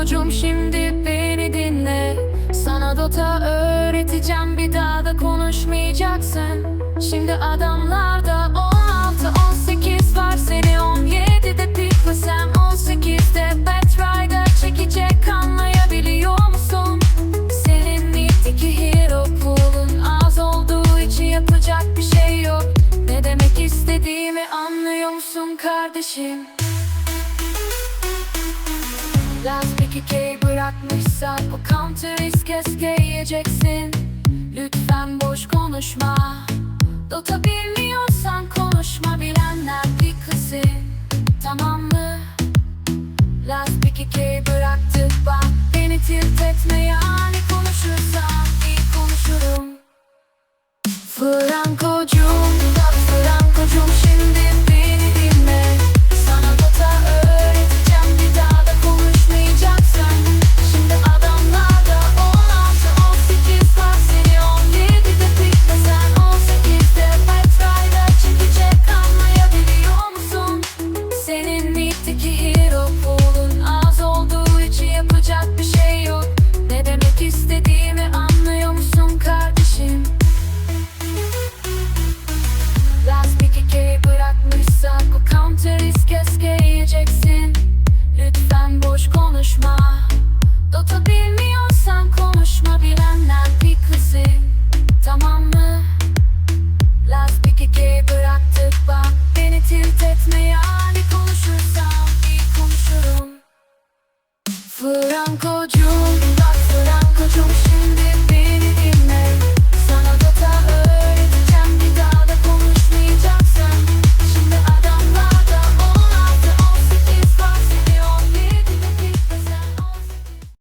Kocum şimdi beni dinle. Sana Dota öğreteceğim bir daha da konuşmayacaksın. Şimdi adamlarda 16 18 var. Seni 17'de pik ve sen 18'de Batrider çekecek anlayabiliyor musun? Senin middeki hero pool'un az olduğu için yapacak bir şey yok. Ne demek istediğimi anlıyor musun kardeşim? Lens bir kikeyi bırakmışsan O counter keske yiyeceksin. Lütfen boş konuşma. Dota bilmiyorsan konuşma bilenler bir kızı Tamam mı? Lens bir kikeyi bıraktık bak Beni tilt etme yani konuşursan iyi konuşurum. Fır For Uncle Joe.